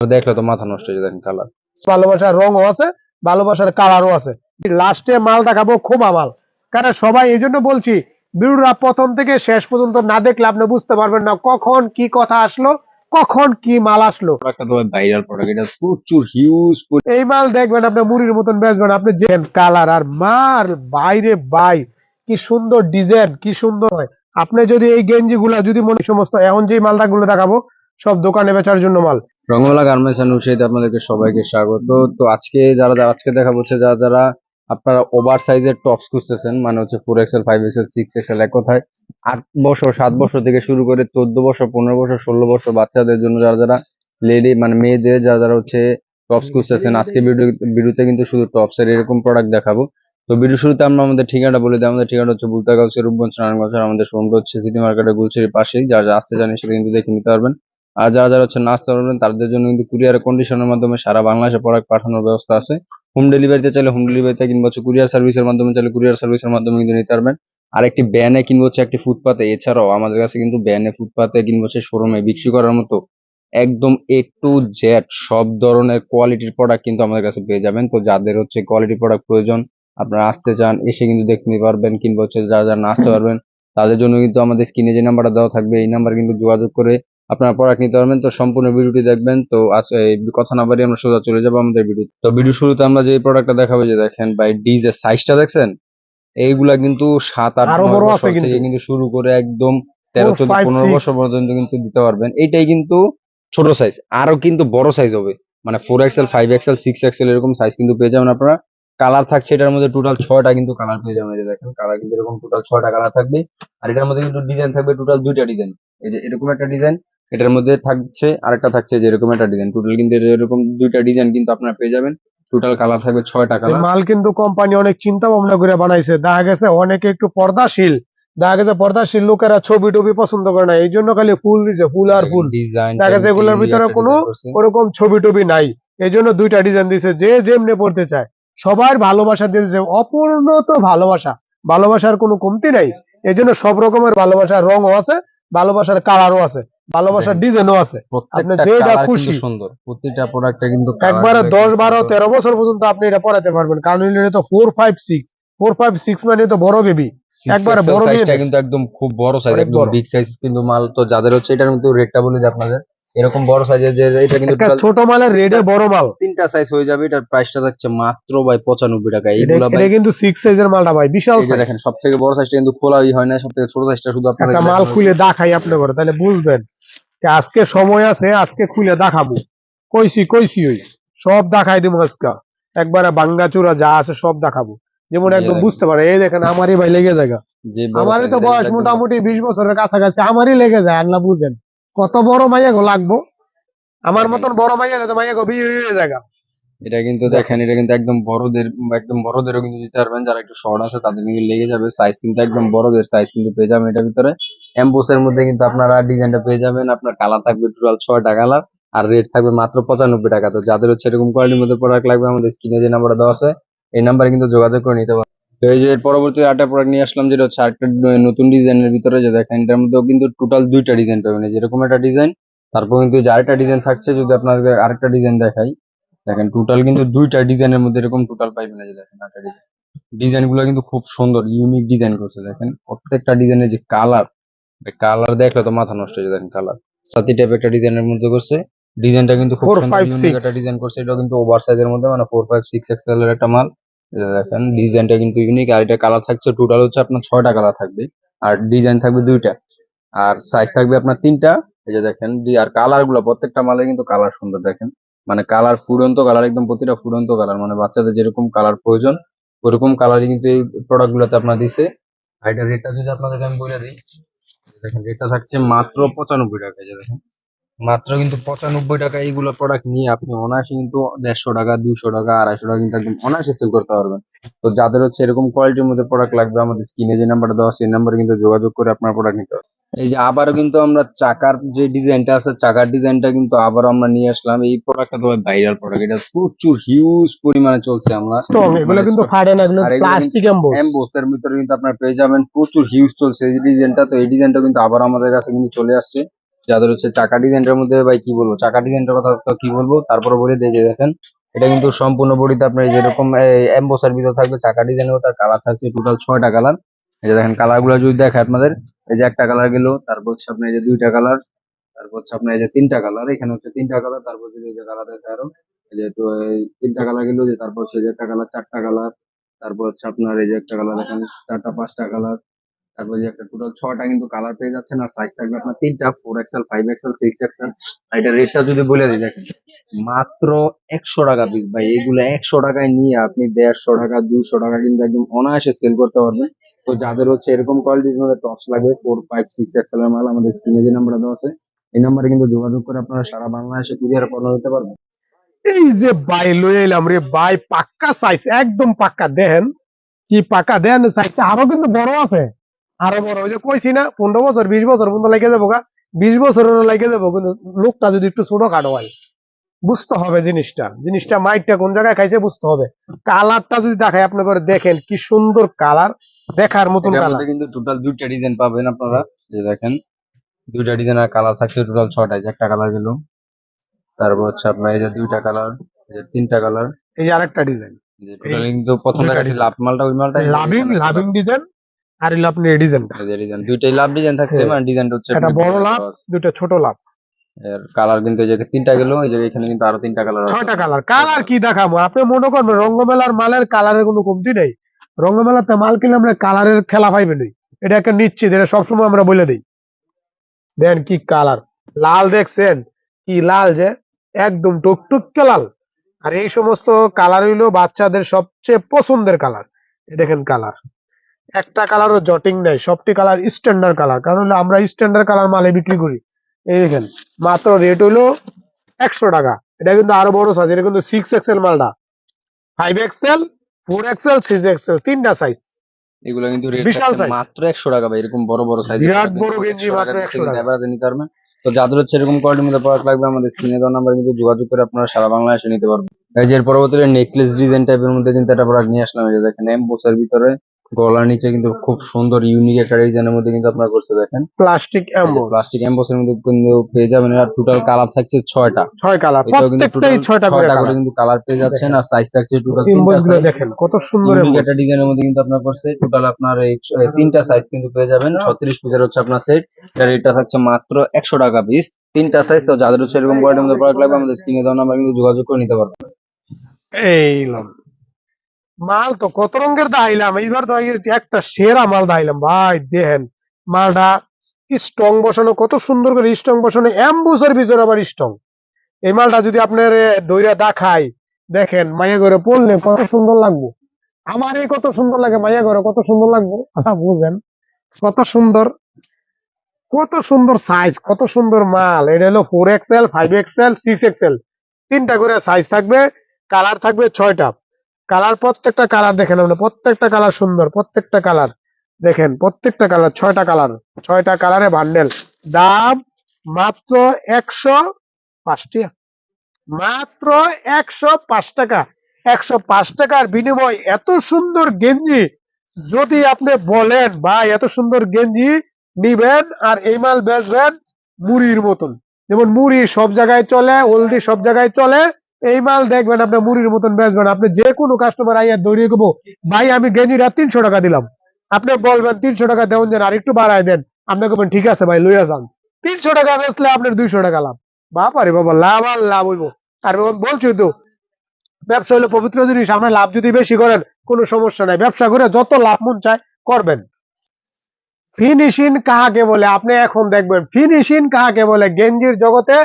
দেখলে তো মাথা নষ্ট হয়ে যায় কালার ভালোবাসার রঙও আছে ভালোবাসার কালারও আছে। লাস্টে মাল দেখাবো খোবা মাল। কারণ সবাই এই জন্য বলছি ভিডিওটা প্রথম থেকে শেষ পর্যন্ত না দেখলে আপনি বুঝতে পারবেন না কখন কি কথা আসলো কখন কি মাল আসলো। ভাইরাল প্রোডাক্ট এটা প্রচুর হিউজ এই মাল দেখবেন আপনি মুড়ির মতন বেচবেন আপনি যে কালার আর মাল বাইরে বাই। কি সুন্দর ডিজাইন কি সুন্দর হয়। আপনি যদি এই গেঞ্জি গুলা যদি মনে সমস্ত এখন যে মালটা গুলো দেখাবো সব দোকানে বেচার জন্য মাল। রঙমালা গার্মেন্টস এন্ড উৎসাহিত আপনাদেরকে সবাইকে স্বাগত। তো আজকে যারা আজকে দেখা হচ্ছে, যারা যারা আপনারা ওভার সাইজের টপস খুঁজতেছেন মানে হচ্ছে four XL five XL six XL এক কথায়, আট বছর, সাত বছর থেকে শুরু করে চোদ্দ বছর, পনেরো বছর, ষোলো বছর বাচ্চাদের জন্য যারা যারা লেডি মানে মেয়েদের যারা যারা হচ্ছে টপস খুঁজতেছেন, আজকে ভিডিও ভিডিওতে কিন্তু শুধু টপস এর এরকম প্রোডাক্ট দেখাবো। তো ভিডিও শুরুতে আমরা আমাদের ঠিকানাটা বলে দিই। আমাদের ঠিকানা হচ্ছে বুলতাগাঁও রূপগঞ্জ, নারায়ণগঞ্জ, আমাদের শোরুমটা হচ্ছে সিটি মার্কেটের গুলশির পাশেই। যারা আসতে জানেন সেটা কিন্তু দেখে নিতে পারবেন। আর যারা যারা হচ্ছে না আসতে পারবেন তাদের জন্য কিন্তু কুরিয়ার কন্ডিশনের মাধ্যমে সারা বাংলাদেশে প্রোডাক্ট পাঠানোর ব্যবস্থা আছে। হোম ডেলিভারিতে চাইলে হোম ডেলিভারিতে কিংবা হচ্ছে কুরিয়ার সার্ভিসের মাধ্যমে চাইলে কুরিয়ার সার্ভিসের মাধ্যমে কিন্তু নিতে পারবেন। আর একটি ব্যানে কিংবা হচ্ছে একটি ফুটপাতে এছাড়াও আমাদের কাছে কিন্তু ব্যানে ফুটপাতে কিংবা হচ্ছে শোরুমে বিক্রি করার মতো একদম এ টু জেড সব ধরনের কোয়ালিটির প্রোডাক্ট কিন্তু আমাদের কাছে পেয়ে যাবেন। তো যাদের হচ্ছে কোয়ালিটি প্রোডাক্ট প্রয়োজন, আপনারা আসতে চান, এসে কিন্তু দেখতে পারবেন, কিংবা হচ্ছে যারা যারা না আসতে পারবেন তাদের জন্য কিন্তু আমাদের স্ক্রিনে যে নাম্বারটা দেওয়া থাকবে, এই নাম্বার কিন্তু যোগাযোগ করে আপনারা প্রোডাক্ট নিতে পারবেন তো সম্পূর্ণ ভিডিওটি দেখবেন। তো আজ কথা না বাড়িয়ে আমরা সোজা চলে যাব আমাদের ভিডিও তো। ভিডিও শুরুতে আমরা যে প্রোডাক্টটা দেখাবো যে দেখেন ভাই ডিজের সাইজটা দেখছেন? এইগুলা কিন্তু সাত আট বড় আছে কিন্তু। শুরু করে একদম তেরো চোদ্দ পনেরো। বছর পর্যন্ত কিন্তু দিতে পারবেন। এইটাই কিন্তু ছোট সাইজ আরও কিন্তু বড় সাইজ হবে। মানে four XL five XL six XL এরকম সাইজ কিন্তু পেয়ে যাবেন আপনারা। কালার থাকছে এটার মধ্যে টোটাল ছয়টা কিন্তু কালার পেয়ে যাবেন। দেখেন কালার কিন্তু এরকম টোটাল ছয়টা কালার থাকবে। আর এটার মধ্যে কিন্তু ডিজাইন থাকবে টোটাল দুইটা ডিজাইন এই যে এরকম একটা ডিজাইন এটার মধ্যে থাকছে আরেকটা থাকছে যে এরকম একটা ডিজাইন টোটাল কিন্তু এরকম দুইটা ডিজাইন কিন্তু আপনারা পেয়ে যাবেন। টোটাল কালার থাকবে ছয়টা এই কালার মাল কিন্তু কোম্পানি অনেক চিন্তা ভাবনা করে বানাইছে। দেখা গেছে অনেকে একটু পর্দাশীল। দেখা গেছে পর্দাশীল লোকেরা ছবি টবি পছন্দ করে না। এই জন্য খালি ফুল দিছে ফুল আর ফুল। ডিজাইন দেখা গেছে এগুলোর ভিতরে কোনো- ওরকম ছবি টবি নাই। এই জন্য দুইটা ডিজাইন দিছে যে যেমনে পড়তে চায়। সবার ভালোবাসা দিয়েছে অপূর্ণত ভালোবাসা। ভালোবাসার কোনো কমতি নাই। এই জন্য সব রকমের ভালোবাসার রঙও আছে ভালোবাসার কালারও আছে। ভালোবাসার। ডিজাইনও আছে। আপনি যেটা খুশি। সুন্দর। প্রতিটা প্রোডাক্টটা কিন্তু একবারে গুলো দশ কিন্তু বারো সুন্দর। তেরো বছর পর্যন্ত আপনি এটা পরাতে পারবেন। কারণ এটা তো four five six four five six মানে তো বড় বেবি একবারে বড় বেবি কিন্তু একদম খুব বড় সাইজ একদম বিগ সাইজ কিন্তু মাল। তো যাদের হচ্ছে এটার মধ্যে রেটটা বলে দিই আপনাদের। এরকম বড় সাইজের যে এটা কিন্তু ছোট মালের রেডে বড় মাল। তিনটা সাইজ হয়ে যাবে এটার প্রাইসটা থাকছে মাত্র ভাই পঁচানব্বই টাকা। এটা এইগুলা ভাই এটা কিন্তু সিক্স সাইজের মালটা ভাই বিশাল size। দেখেন সব থেকে বড় সাইজটা কিন্তু খোলাই হয় না সব থেকে ছোট সাইজটা শুধু আপনাদের একটা মাল খুলে দেখাই আপনি করে তাহলে বুঝবেন যে আজকে সময় আছে আজকে খুলে দেখাবো। কইছি কইছি ওই সব দেখাই দিব আজকে। একবারে বাঙ্গাচুরা যা আছে সব দেখাবো। যেমন একদম বুঝতে পারে এই দেখেন আমারই ভাই লেগে যায় আমারই তো বয়স মোটামুটি বিশ বছরের কাছাকাছি আমারই লেগে যায় আল্লাহ বুঝেন। কত বড় মাইয়া গো লাগবো? আমার মতন বড় মাইয়া তো মাইয়া গো বিয়ে হয়ে যায় এটা কিন্তু দেখেন এটা কিন্তু একদম বড়দের একদম বড়দেরও কিন্তু দিতে পারবেন। যারা একটু শর্ট আছে তাদের কিন্তু লেগে যাবে। সাইজ কিন্তু একদম বড়দের সাইজ কিন্তু পেয়ে যাবেন এটার ভিতরে। এমবোসের মধ্যে কিন্তু আপনারা ডিজাইনটা পেয়ে যাবেন। আপনার কালার থাকবে টোটাল ছয়টা কালার আর রেট থাকবে মাত্র পঁচানব্বই টাকা। তো যাদের হচ্ছে এরকম কোয়ালিটির মধ্যে প্রোডাক্ট লাগবে আমাদের স্ক্রিনে যে নাম্বারটা দেওয়া আছে এই নাম্বারে কিন্তু যোগাযোগ করে নিতে পারেন তো এই যে পরবর্তী আরেকটা প্রোডাক্ট নিয়ে আসলাম যেটা হচ্ছে আরেকটা নতুন ডিজাইনের ভিতরে যে দেখেন এটার মধ্যেও কিন্তু টোটাল দুইটা ডিজাইন পাবেন। এই যে এরকম একটা ডিজাইন তারপর কিন্তু যে আরেকটা ডিজাইন থাকছে যদি আপনাদের আরেকটা ডিজাইন দেখাই দেখেন টোটাল কিন্তু দুইটা ডিজাইনের মধ্যে এরকম টোটাল পাইবেন। যে দেখেন একটা ডিজাইন ডিজাইনগুলো কিন্তু খুব সুন্দর ইউনিক ডিজাইন করছে। দেখেন প্রত্যেকটা ডিজাইনের যে কালার কালার দেখলে তো মাথা নষ্ট হয়ে যায় দেখেন কালার সাথী টাইপ একটা ডিজাইনের মধ্যে করছে। ডিজাইনটা কিন্তু খুব সুন্দর। একটা ডিজাইন করছে। এটা কিন্তু ওভার সাইজের মধ্যে মানে ফোর ফাইভ সিক্স এক্সেল এর একটা মাল। যে দেখেন ডিজাইনটা কিন্তু ইউনিক আর এটা কালার থাকছে টোটাল হচ্ছে আপনার ছয়টা কালার থাকবে। আর ডিজাইন থাকবে দুইটা। আর সাইজ থাকবে আপনার তিনটা। এই যে দেখেন আর কালারগুলো, প্রত্যেকটা মালের কিন্তু কালার সুন্দর, দেখেন। মানে কালার ফুরন্ত কালার একদম প্রতিটা ফুরন্ত কালার মানে বাচ্চাদের যেরকম কালার প্রয়োজন, ওরকম কালারই কিন্তু এই প্রোডাক্ট গুলোতে আপনার দিছে। আর এটা রেটটা যদি আপনাদেরকে আমি বলে দিই দেখেন রেটটা থাকছে মাত্র পঁচানব্বই টাকা। যে দেখেন মাত্র কিন্তু পঁচানব্বই টাকা এইগুলো প্রোডাক্ট নিয়ে আপনি অনায়াসে কিন্তু দেড়শো টাকা দুশো টাকা আড়াইশো টাকা কিন্তু একদম অনায়াসে সেল করতে পারবেন। তো যাদের হচ্ছে এরকম কোয়ালিটির মধ্যে প্রোডাক্ট লাগবে আমাদের স্ক্রিনে যে নাম্বারটা দেওয়া সেই নাম্বারে কিন্তু যোগাযোগ করে আপনার প্রোডাক্ট নিতে হবে। এই যে আবারও কিন্তু আমরা চাকার যে ডিজাইনটা আছে চাকার ডিজাইনটা কিন্তু আবারও আমরা নিয়ে আসলাম। এই প্রোডাক্টটা তো ভাইরাল প্রোডাক্ট এটা প্রচুর হিউজ পরিমাণে চলছে আমরা। এগুলো কিন্তু ফাটে না এগুলো প্লাস্টিক এমবোস এমবোসের ভিতরে কিন্তু আপনার পেয়ে যাবেন প্রচুর হিউজ চলছে। এই ডিজাইনটা তো এই ডিজাইনটা কিন্তু আবার আমাদের কাছে কিন্তু চলে আসছে। যাদের হচ্ছে চাকা ডিজাইনটার মধ্যে, ভাই কি বলব? চাকা ডিজাইনটার কথা কি বলব? তারপরে বলে দিয়ে যে দেখেন, এটা কিন্তু সম্পূর্ণ বডিতে আপনার যেরকম এম্বোসার ভিতর থাকবে চাকা ডিজাইনের তার কালার থাকছে টোটাল ছয়টা কালার এই যে দেখেন কালারগুলো যদি দেখে আপনাদের, এই যে একটা কালার গেল, তারপর হচ্ছে আপনার এই যে দুইটা কালার তারপর হচ্ছে আপনার এই যে তিনটা কালার এখানে হচ্ছে তিনটা কালার তারপর যদি এই যে কালার দেখে আরও। এই যে তিনটা কালার গেল, যে তারপর হচ্ছে যে একটা কালার চারটা কালার তারপর হচ্ছে আপনার এই যে একটা কালার এখানে চারটা, পাঁচটা কালার তারপর একটা টোটাল ছটা কিন্তু কালার পেয়ে যাচ্ছেন, আর সাইজ থাকবে আপনার তিনটা four XL five XL six XL এটা রেটটা যদি বলে দিই, দেখেন, মাত্র একশো টাকা পিস ভাই, এগুলো একশো টাকায় নিয়ে আপনি দেড়শো টাকা দুশো টাকা কিন্তু একদম অনায়াসে সেল করতে পারবেন। তো যাদের হচ্ছে এরকম কোয়ালিটির মধ্যে টপস লাগবে ফোর ফাইভ সিক্স এক্সেল এর মাল, আমাদের স্ক্রিনে যে নাম্বারটা দেওয়া আছে, এই নাম্বারে কিন্তু যোগাযোগ করে আপনারা সারা বাংলাদেশে কুরিয়ার পণ্য নিতে পারবেন। এই যে বাই লয়ে এলাম রে বাই পাক্কা সাইজ একদম পাক্কা। দেখেন, কি পাক্কা? দেন সাইজটা আরও কিন্তু বড় আছে। আরও বড়। ওই যে কইছি না পনেরো বছর বিশ বছর পর্যন্ত লেগে যাব গা। বিশ বছরেরও লেগে যাব কিন্তু লোকটা যদি একটু ছোট খাটো হয় বুঝতে হবে জিনিসটা। জিনিসটা মাইটটা কোন জায়গায় খাইছে বুঝতে হবে। কালারটা যদি দেখায় আপনি করে দেখেন কি সুন্দর কালার দেখার মতন কালার। কিন্তু টোটাল দুইটা ডিজাইন পাবেন আপনারা। যে দেখেন দুইটা ডিজাইন আর কালার থাকছে টোটাল যে একটা কালার গেল। তারপর হচ্ছে আপনার এই যে দুইটা কালার এই যে তিনটা কালার এই যে আরেকটা ডিজাইন যে টোটাল কিন্তু প্রথম দুইটা দেখাচ্ছি লাভ মালটা ওই মালটা লাভিং লাভিং ডিজাইন আর হলো আপনি এই ডিজাইনটা ডিজাইন দুইটাই লাভ ডিজাইন থাকছে হ্যাঁ। মানে ডিজাইনটা হচ্ছে একটা বড় লাভ। দুটো ছোট লাভ। এর কালার কিন্তু এই যে তিনটা গেল এই যে এখানে কিন্তু আরও তিনটা কালার আছে। ছয়টা কালার কালার কি দেখাবো? আপনি মনে করবেন রঙ্গমেলার মালের কালারের কোনো কমতি নেই। রঙ্গমেলাতে মাল কিনলে আমরা কালারের খেলা পাইবে নেই এটা একটা নিশ্চিত এটা সবসময় আমরা বলে দিই। দেন কি কালার লাল দেখছেন? কি লাল যে? একদম টুকটুকে লাল। আর এই সমস্ত কালার হইল বাচ্চাদের সবচেয়ে পছন্দের কালার দেখেন কালার একটা কালারও জটিং নাই সবটি কালার স্ট্যান্ডার্ড কালার কারণ হলো আমরা স্ট্যান্ডার্ড কালার মালে বিক্রি করি। এই দেখেন মাত্র রেট হইল একশো টাকা। এটা কিন্তু আরও বড় সাইজ এটা কিন্তু সিক্স এক্সেল মালটা। Five XL four XL six XL তিনটা সাইজ এগুলো কিন্তু বিশাল size। মাত্র একশো টাকা ভাই এরকম বড় বড় সাইজ বিরাট বড় গেঞ্জি মাত্র 100 টাকা। এবারে নিতে পারবেন তো যাদের হচ্ছে এরকম কোয়ালিটির মধ্যে প্রোডাক্ট লাগবে আমাদের স্ক্রিনে দেওয়া নাম্বার কিন্তু যোগাযোগ করে আপনারা সারা বাংলাদেশে নিতে পারবেন। এই যে পরবর্তীতে নেকলেস ডিজাইন টাইপের মধ্যে কিন্তু একটা প্রোডাক্ট নিয়ে আসলাম। এই যে দেখেন এমবোসের ভিতরে গলার নিচে কিন্তু খুব সুন্দর ইউনিক একটা ডিজাইনের মধ্যে কিন্তু আপনারা করতে দেখেন। প্লাস্টিক এম্বো প্লাস্টিক এমবোসের মধ্যে কিন্তু পেয়ে যাবেন আর টোটাল কালার থাকছে ছয়টা। ছয় কালার প্রত্যেকটাই ছয়টা করে কালার কিন্তু কালার পেয়ে যাচ্ছেন আর সাইজ থাকছে টোটাল এম্বোসগুলো তিনটা দেখেন কত সুন্দর একটা ডিজাইনের মধ্যে কিন্তু আপনার করছে টোটাল আপনার এই তিনটা সাইজ কিন্তু পেয়ে যাবেন ছত্রিশ পিসের হচ্ছে আপনার সেট এটার রেটটা থাকছে মাত্র একশো টাকা পিস তিনটা সাইজ তো যাদের হচ্ছে এরকম কোয়ালিটির মধ্যে প্রোডাক্ট লাগবে আমাদের স্ক্রিনে দেওয়া নাম্বার কিন্তু যোগাযোগ করে নিতে পারবেন। এই লম। মাল তো কত রঙের দাইলাম? এইবার তো একটা সেরা মাল দাইলাম। ভাই, দেখেন, মালটা স্ট্রং বসানো, কত সুন্দর করে স্ট্রং বসানো এম্বুসের ভিতরে আবার স্ট্রং এই মালটা যদি আপনার দইরা দেখাই, দেখেন, মাইয়া ঘরে পড়লে কত সুন্দর লাগবে। আমার এই কত সুন্দর লাগে মাইয়া ঘরে, কত সুন্দর লাগবো। বুঝেন, কত সুন্দর কত সুন্দর সাইজ কত সুন্দর মাল। এটা হলো four XL five XL six XL তিনটা করে সাইজ থাকবে কালার থাকবে ছয়টা। কালার, প্রত্যেকটা কালার দেখেন আপনি প্রত্যেকটা কালার সুন্দর, প্রত্যেকটা কালার। দেখেন, প্রত্যেকটা কালার, ছয়টা কালার, ছয়টা কালারে বান্ডেল দাম মাত্র একশো পাঁচ টাকা। মাত্র একশো পাঁচ টাকা। একশো পাঁচ টাকার বিনিময় এত সুন্দর গেঞ্জি, যদি আপনি বলেন, ভাই, এত সুন্দর গেঞ্জি নিবেন আর এই মাল বেচবেন মুড়ির মতন। যেমন মুড়ি সব জায়গায় চলে, হলদি সব জায়গায় চলে এই মাল দেখবেন আপনি মুড়ির মতন বেচবেন। আপনি যে কোনো কাস্টমার আইয়া দৌড়িয়ে গেবো ভাই, আমি গেঞ্জিটা তিনশো টাকা দিলাম। আপনি বলবেন, তিনশো টাকা দেওয়ান যেন আর একটু বাড়ায় দেন। আপনি বলবেন ঠিক আছে ভাই, লইয়া যান। তিনশো টাকা বেচলে আপনার দুইশো টাকা লাভ। বাপারে বাবা, লাভ আর লাভ হইব। আর বলছি তো, ব্যবসা হলো পবিত্র জিনিস আপনার লাভ যদি বেশি করেন, কোনো সমস্যা নাই। ব্যবসা করে যত লাভ মন চায়, করবেন। ফিনিশিং কাহাকে বলে? আপনি এখন দেখবেন, ফিনিশিং কাহাকে বলে? গেঞ্জির জগতে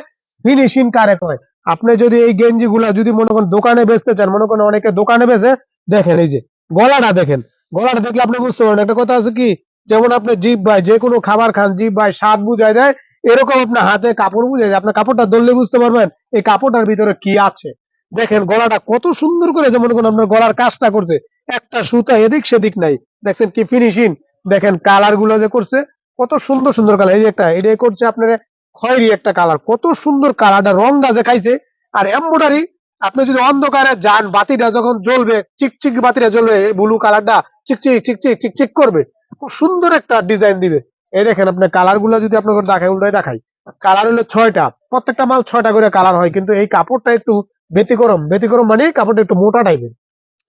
ফিনিশিং কারে কয়? আপনি যদি এই গেঞ্জি গুলা যদি মনে করেন দোকানে বেচতে চান, মনে করেন অনেকে দোকানে বেচে, দেখেন এই যে, গলাটা দেখেন, গলাটা দেখলে আপনি বুঝতে পারেন একটা কথা আছে কি, যেমন আপনি জিপ ভাই, যে কোনো খাবার খান, জিপ ভাই স্বাদ বুঝাই দেয়, এরকম আপনার হাতে কাপড় বুঝাই দেয়। আপনার কাপড়টা ধরলে বুঝতে পারবেন, এই কাপড়টার ভিতরে কি আছে। দেখেন গলাটা কত সুন্দর করে যেমন কোন আপনার গলার কাজটা করছে, একটা সুতা এদিক সেদিক নাই। দেখছেন কি ফিনিশিং দেখেন কালারগুলো যে করছে, কত সুন্দর সুন্দর কালার এই যে একটা এটাই করছে আপনার খয়েরি একটা কালার কত সুন্দর কালারটা রংটা যে খাইছে। আর এম্বয়ডারি আপনি যদি অন্ধকারে যান, বাতিটা যখন জ্বলবে, চিকচিক বাতিটা জ্বলবে ব্লু কালারটা চিকচিক চিকচিক চিকচিক করবে। খুব সুন্দর একটা ডিজাইন দিবে। এই দেখেন আপনি কালারগুলো যদি আপনাকে দেখাই, উল্টাই দেখাই। কালার হলো ছয়টা। প্রত্যেকটা মাল ছয়টা করে কালার হয়, কিন্তু এই কাপড়টা একটু ব্যতিক্রম। ব্যতিক্রম মানে কাপড়টা একটু মোটা টাইপের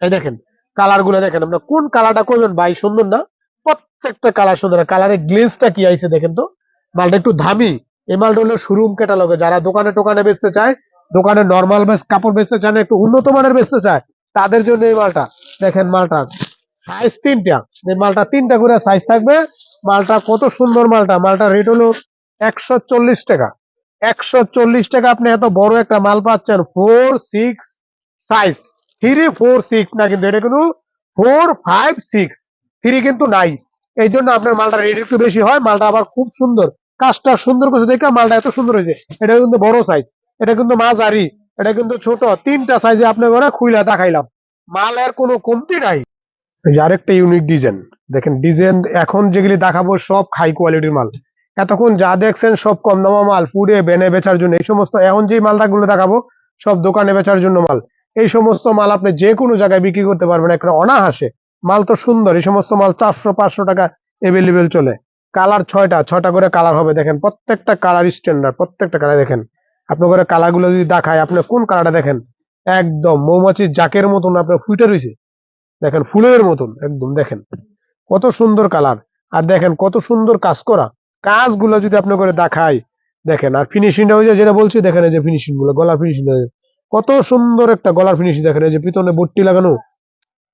এই দেখেন কালারগুলো দেখেন আপনার কোন কালারটা করবেন ভাই, সুন্দর না? প্রত্যেকটা কালার সুন্দর। কালারের গ্লেজটা কি আইছে দেখেন তো? মালটা একটু দামি। এই মালটা হলো শোরুম ক্যাটালগে যারা দোকানে টোকানে বেচতে চায়, দোকানে নর্মাল বেস কাপড় বেচতে চায় না, একটু উন্নত মানের বেচতে চায়, তাদের জন্য এই মালটা। দেখেন মালটা সাইজ তিনটা। এই মালটা তিনটা করে সাইজ থাকবে। মালটা কত সুন্দর মালটা। মালটা রেট হলো একশো চল্লিশ টাকা। একশো চল্লিশ টাকা আপনি এত বড় একটা মাল পাচ্ছেন four six size three four six না কিন্তু এটা কিন্তু ফোর ফাইভ সিক্স থ্রি কিন্তু নাই। এই জন্য আপনার মালটা রেট একটু বেশি হয়, মালটা আবার খুব সুন্দর। কাজটা সুন্দর করে দেখে মালটা এত সুন্দর হয়েছে। এটা কিন্তু বড় সাইজ এটা কিন্তু মাঝারি। এটা কিন্তু ছোট। তিনটা সাইজে আপনি করে খুইলা দেখাইলাম। মালের কোনো কমতি নাই। আরেকটা ইউনিক ডিজাইন দেখেন ডিজাইন এখন যেগুলি দেখাবো সব হাই কোয়ালিটির মাল। এতক্ষণ যা দেখছেন সব কম দামা মাল, পুড়ে, বেনে বেচার জন্য। এই সমস্ত এখন যে মালটাগুলো দেখাবো, সব দোকানে বেচার জন্য মাল। এই সমস্ত মাল আপনি যে কোনো জায়গায় বিক্রি করতে পারবেন। একটা অনাহাসে। মাল তো সুন্দর। এই সমস্ত মাল চারশো, পাঁচশো টাকা এভেলেবেল চলে। কালার ছয়টা ছয়টা করে কালার হবে। দেখেন, প্রত্যেকটা কালার স্ট্যান্ডার্ড প্রত্যেকটা কালার দেখেন। আপনার করে কালারগুলো যদি দেখায়, আপনি কোন কালারটা দেখেন? একদম মৌমাছির জাকের মতন আপনার ফুটে রয়েছে দেখেন, ফুলের মতন, একদম দেখেন। কত সুন্দর কালার। আর দেখেন, কত সুন্দর কাজ করা। কাজগুলো যদি আপনি করে দেখায়, দেখেন, আর ফিনিশিংটা যে, যেটা বলছি, দেখেন এই যে ফিনিশিংগুলো, গলার ফিনিশিং কত সুন্দর একটা গলার ফিনিশিং দেখেন, এই যে পিতনে বট্টি লাগানো।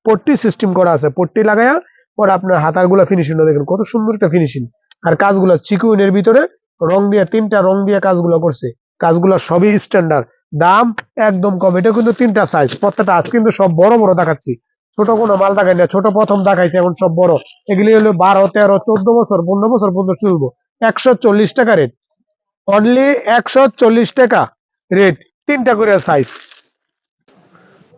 পট্টি সিস্টেম করা আছে, পট্টি লাগায়া পরে আপনার হাতারগুলা ফিনিশিং দেখেন, কত সুন্দর একটা ফিনিশিং আর কাজগুলো চিকুইনের ভিতরে রং দিয়ে, তিনটা রং দিয়ে কাজগুলো করছে। কাজগুলো সবই স্ট্যান্ডার্ড দাম একদম কম। এটা কিন্তু তিনটা সাইজ প্রত্যেকটা আজ কিন্তু সব বড় বড় দেখাচ্ছি। ছোট কোনো মাল দেখাই না ছোট প্রথম দেখাইছে, এখন সব বড়। এগুলি হলো বারো, তেরো, চোদ্দ বছর, পনেরো বছর পর্যন্ত চলবো। একশো চল্লিশ টাকা রেট অনলি একশো চল্লিশ টাকা রেট তিনটা করে সাইজ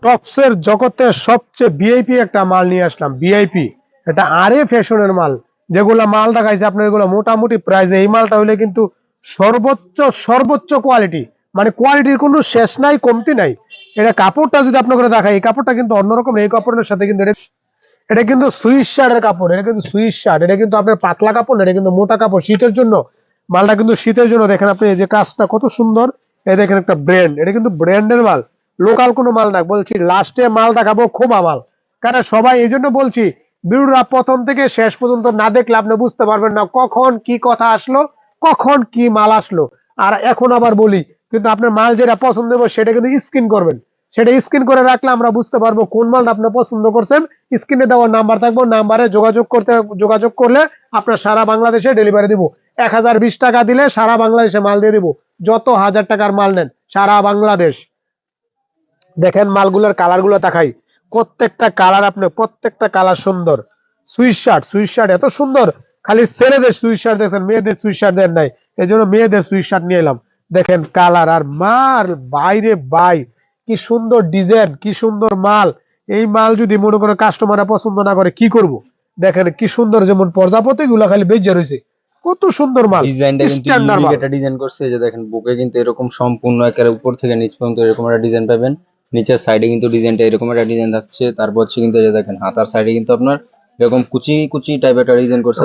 টপসের জগতে সবচেয়ে ভিআইপি একটা মাল নিয়ে আসলাম। ভিআইপি এটা আরে ফ্যাশনের মাল। যেগুলা মাল দেখাইছে আপনার এগুলো মোটামুটি প্রাইসে এই মালটা হইলে কিন্তু সর্বোচ্চ সর্বোচ্চ কোয়ালিটি মানে কোয়ালিটির কোনো শেষ নাই, কমতি নাই। এটা কাপড়টা যদি আপনার দেখায় এই কাপড়টা কিন্তু অন্যরকম। এই কাপড়ের সাথে কিন্তু এটা কিন্তু সুইস শার্টের কাপড়। এটা কিন্তু সুইস শার্ট এটা কিন্তু আপনার পাতলা কাপড় না, এটা কিন্তু মোটা কাপড়। শীতের জন্য। মালটা কিন্তু শীতের জন্য। দেখেন আপনি এই যে কাজটা কত সুন্দর। এই দেখেন একটা ব্র্যান্ড এটা কিন্তু ব্র্যান্ডের মাল। লোকাল কোনো মাল না। বলছি লাস্টে মাল দেখাবো খোবা মাল। কারণ সবাই এই জন্য বলছি বিরুরা প্রথম থেকে শেষ পর্যন্ত না দেখলে আপনি বুঝতে পারবেন না কখন কি কথা আসলো, কখন কি মাল আসলো। আর এখন আবার বলি, কিন্তু আপনার মাল যেটা পছন্দ হবে সেটা কিন্তু স্ক্রিন করবেন। সেটা স্ক্রিন করে রাখলে আমরা বুঝতে পারব কোন মালটা আপনি পছন্দ করছেন। স্ক্রিনে দেওয়ার নাম্বার থাকব নাম্বারে যোগাযোগ করতে, যোগাযোগ করলে আপনার সারা বাংলাদেশে ডেলিভারি দিব। এক হাজার বিশ টাকা দিলে সারা বাংলাদেশে মাল দিয়ে দিব। যত হাজার টাকার মাল নেন, সারা বাংলাদেশ। দেখেন মালগুলোর কালারগুলো দেখাই। প্রত্যেকটা কালার আপনি প্রত্যেকটা কালার সুন্দর। সুইচ শার্ট সুইচ শার্ট এত সুন্দর। খালি ছেলেদের সুইচ শার্ট দেখেন মেয়েদের সুইচ শার্ট দেন নাই। এই জন্য মেয়েদের সুইচ শার্ট নিয়ে এলাম। দেখেন কালার আর মাল বাইরে বাই। কি সুন্দর ডিজাইন কি সুন্দর মাল। এই মাল যদি মনে করে কাস্টমাররা পছন্দ না করে কি করব? দেখেন কি সুন্দর যেমন প্রজাপতি গুলা খালি বেজে রয়েছে। কত সুন্দর মাল ডিজাইনটা কিন্তু ডিজাইন করছে। এই যে দেখেন বুকে কিন্তু এরকম সম্পূর্ণ একেবারে উপর থেকে নিচ পর্যন্ত এরকম একটা ডিজাইন পাবেন। নিচের সাইডে কিন্তু ডিজাইনটা এরকম একটা ডিজাইন থাকছে। তারপর হচ্ছে কিন্তু এই যে দেখেন হাতার সাইডে কিন্তু আপনার এরকম কুচি কুচি টাইপ একটা ডিজাইন করছে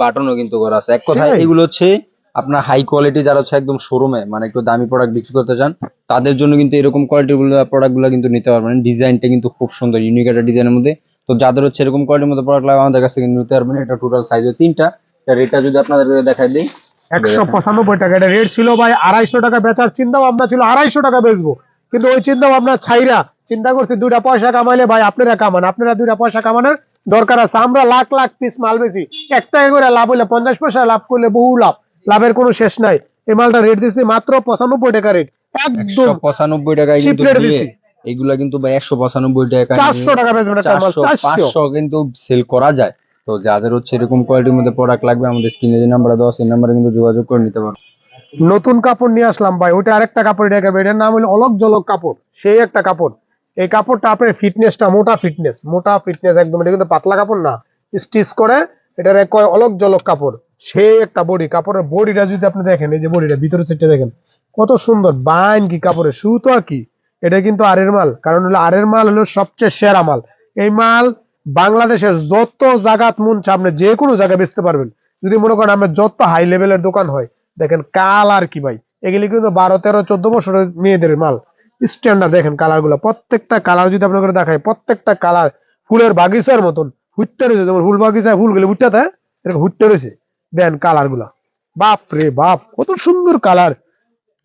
বাটনও কিন্তু করা আছে। এক কথায় এগুলো হচ্ছে আপনার হাই কোয়ালিটি যারা হচ্ছে একদম শোরুমে মানে একটু দামি প্রোডাক্ট বিক্রি করতে চান তাদের জন্য কিন্তু এরকম কোয়ালিটিরগুলো প্রোডাক্টগুলো কিন্তু নিতে পারবেন। ডিজাইনটা কিন্তু খুব সুন্দর ইউনিক একটা ডিজাইনের মধ্যে। তো যাদের হচ্ছে এরকম কোয়ালিটির মধ্যে প্রোডাক্ট লাগে আমাদের কাছে কিন্তু নিতে পারবেন। এটা টোটাল সাইজ তিনটা। রেটটা যদি আপনাদের দেখাই দিই। একশো পঁচানব্বই টাকা। এটা রেট ছিল ভাই আড়াইশো টাকা বেচার চিন্তা ভাবনা ছিল আড়াইশো টাকা বেচবো। কিন্তু ওই চিন্তা ভাবনা ছাইরা চিন্তা করছি দুইটা পয়সা কামাইলে ভাই আপনারা কামান আপনারা দুইটা পয়সা কামানোর দরকার আছে। আমরা লাখ লাখ পিস মাল বেশি এক টাকা করে লাভ হইলে পঞ্চাশ পয়সা লাভ করলে বহু লাভ। লাভের কোনো শেষ নাই। এই মালটা রেট দিচ্ছি মাত্র পঁচানব্বই টাকা রেট একদম পঁচানব্বই টাকা রেট দিচ্ছি এগুলা কিন্তু ভাই একশো পঁচানব্বই টাকা চারশো টাকা পাঁচশো কিন্তু সেল করা যায়। তো যাদের হচ্ছে এরকম কোয়ালিটির মধ্যে প্রোডাক্ট লাগবে আমাদের স্ক্রিনে যে নাম্বার দেওয়া সেই নাম্বারে কিন্তু যোগাযোগ করে নিতে পারো। নতুন কাপড় নিয়ে আসলাম ভাই ওটা আরেকটা কাপড় দেখাবে এটার নাম হলো অলক জলক কাপড়, সেই একটা কাপড়। এই কাপড়টা আপনার ফিটনেসটা মোটা ফিটনেস মোটা ফিটনেস একদম, এটা কিন্তু পাতলা কাপড় না স্টিচ করে এটার এক অলক জলক কাপড়, সেই একটা বডি কাপড়ের বডিটা যদি আপনি দেখেন, এই যে বডিটা ভিতরে সেটটা দেখেন, কত সুন্দর, বাইন কি কাপড়ের সুতো কি, এটা কিন্তু আরের মাল, কারণ হলো আরের মাল হলো সবচেয়ে সেরা মাল। এই মাল বাংলাদেশের যত জায়গাত মন আপনি যে কোনো জায়গায় বেচতে পারবেন। যদি মনে করেন আমরা যত হাই লেভেলের দোকান হয় দেখেন কালার কি ভাই? এগুলি কিন্তু বারো, তেরো, চোদ্দ বছরের মেয়েদের মাল। স্ট্যান্ডার্ড দেখেন কালারগুলো। প্রত্যেকটা কালার যদি আপনাকে দেখায় প্রত্যেকটা কালার ফুলের বাগিচার মতন হুট্টা রয়েছে যেমন ফুল বাগিচায় ফুলগুলো হুট্টা দেয়, এরকম হুট্টা রয়েছে। দেন কালারগুলা। বাপ রে বাপ, কত সুন্দর কালার।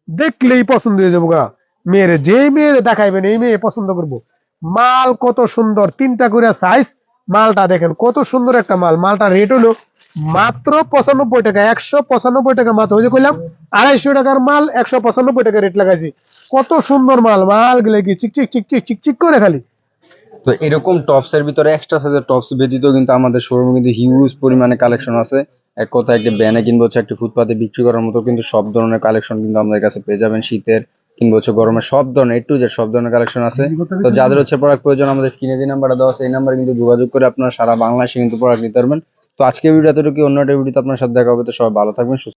দেখলেই পছন্দ হয়ে যাব গা। মেয়েরে যে মেয়েরে দেখাইবেন, এই মেয়ে পছন্দ করব। মাল কত সুন্দর, তিনটা করে সাইজ মালটা দেখেন, কত সুন্দর একটা মাল। মালটা রেট হলো মাত্র পঁচানব্বই টাকা একশো পঁচানব্বই টাকা মাত্র। ওই যে কইলাম আড়াইশো টাকার মাল একশো পঁচানব্বই টাকা রেট লাগাইছি। কত সুন্দর মাল মালগুলো কি চিকচিক চিকচিক চিকচিক করে খালি। তো এরকম টপস এর ভিতরে এক্সট্রা সাইজের টপস ব্যতীত কিন্তু আমাদের শোরুমে কিন্তু হিউজ পরিমাণে কালেকশন আছে। এক কথায় একটা ব্যানে কিংবা হচ্ছে একটা ফুটপাতে বিক্রি করার মতো কিন্তু সব ধরনের কালেকশন কিন্তু আমাদের কাছে পেয়ে যাবেন শীতের কিংবা হচ্ছে গরমের সব ধরনের একটু যে সব ধরনের কালেকশন আছে। তো যাদের হচ্ছে প্রোডাক্ট প্রয়োজন আমাদের স্ক্রিনে যে নাম্বারটা দেওয়া আছে এই নাম্বারে কিন্তু যোগাযোগ করে আপনারা সারা বাংলাদেশে কিন্তু প্রোডাক্ট নিতে পারবেন। তো আজকে ভিডিও এতটুকু অন্য একটা ভিডিওতে আপনার সাথে দেখা হবে। তো সবাই ভালো থাকবেন, সুস্থ